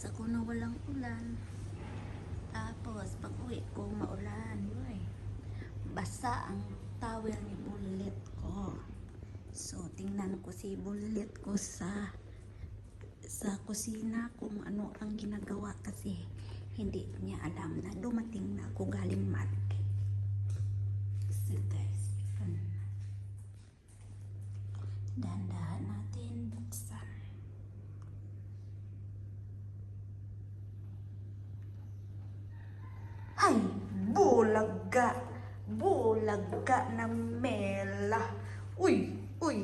Nagbukas ako ng walang ulan. Tapos, pag uwi ko, maulan. Uy, basa ang towel ni Bullet ko. So, tingnan ko si Bullet ko sa sa kusina kung ano ang ginagawa kasi hindi niya alam na dumating na ako galing market. So guys. Dandahan natin buksan. Bulaga. Bulaga na mela. Uy, uy.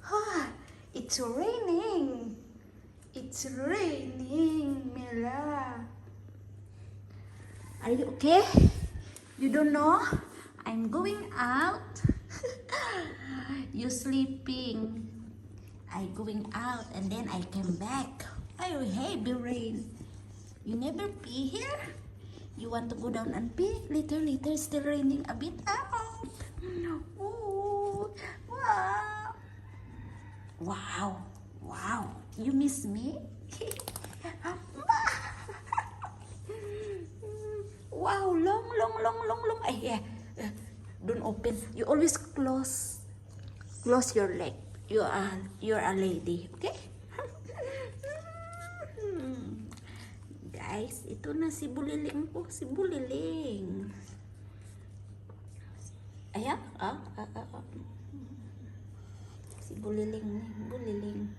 Ha, it's raining. It's raining, Mela. Are you okay? You don't know? I'm going out. you sleeping. I going out and then I came back. Oh, heavy rain. You never pee here? You want to go down and pee? Later, later, still raining a bit. Ooh, wow. Wow. Wow. You miss me? wow, long, long, long, long, long. Ay, yeah. Uh, don't open. You always close. Close your leg. You are, you're a lady. Okay? Guys, ito na si Buliling ko. Si Buliling. Ayan. Ah, ah, ah, ah. Si Buliling. Buliling.